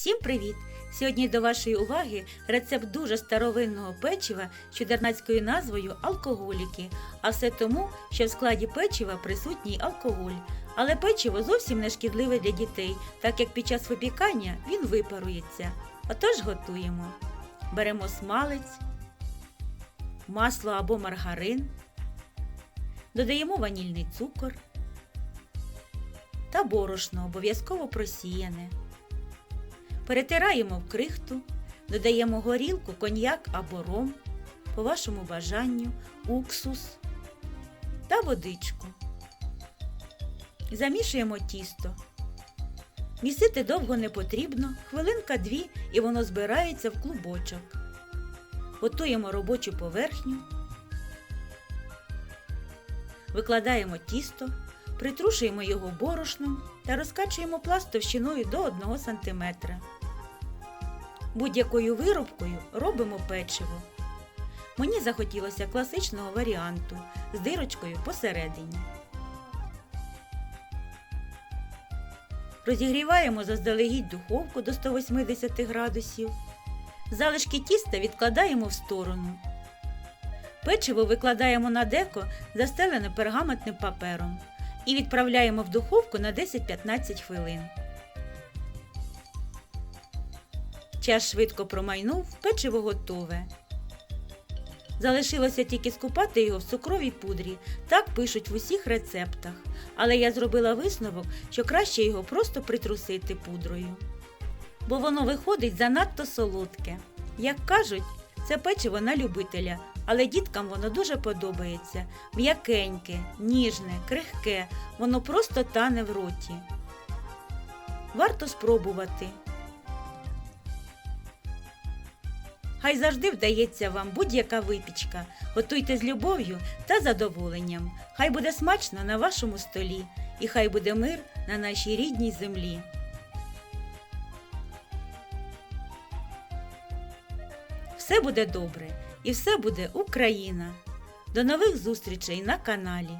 Всім привіт! Сьогодні до вашої уваги рецепт дуже старовинного печива з чудернацькою назвою алкоголіки. А все тому, що в складі печива присутній алкоголь. Але печиво зовсім не шкідливе для дітей, так як під час випікання він випарується. Отож готуємо. Беремо смалець, масло або маргарин, додаємо ванільний цукор та борошно обов'язково просіяне. Перетираємо в крихту, додаємо горілку, коньяк або ром, по вашому бажанню, уксус та водичку. Замішуємо тісто. Місити довго не потрібно, хвилинка-дві і воно збирається в клубочок. Готуємо робочу поверхню. Викладаємо тісто, притрушуємо його борошном та розкачуємо пласт товщиною до 1 см. Будь-якою виробкою робимо печиво. Мені захотілося класичного варіанту з дирочкою посередині. Розігріваємо заздалегідь духовку до 180 градусів. Залишки тіста відкладаємо в сторону. Печиво викладаємо на деко, застелене пергаментним папером, і відправляємо в духовку на 10-15 хвилин. Час швидко промайнув, печиво готове. Залишилося тільки скупати його в цукровій пудрі, так пишуть в усіх рецептах. Але я зробила висновок, що краще його просто притрусити пудрою. Бо воно виходить занадто солодке. Як кажуть, це печиво на любителя, але діткам воно дуже подобається. М'якеньке, ніжне, крихке, воно просто тане в роті. Варто спробувати. Хай завжди вдається вам будь-яка випічка. Готуйте з любов'ю та задоволенням. Хай буде смачно на вашому столі, і хай буде мир на нашій рідній землі. Все буде добре і все буде Україна. До нових зустрічей на каналі.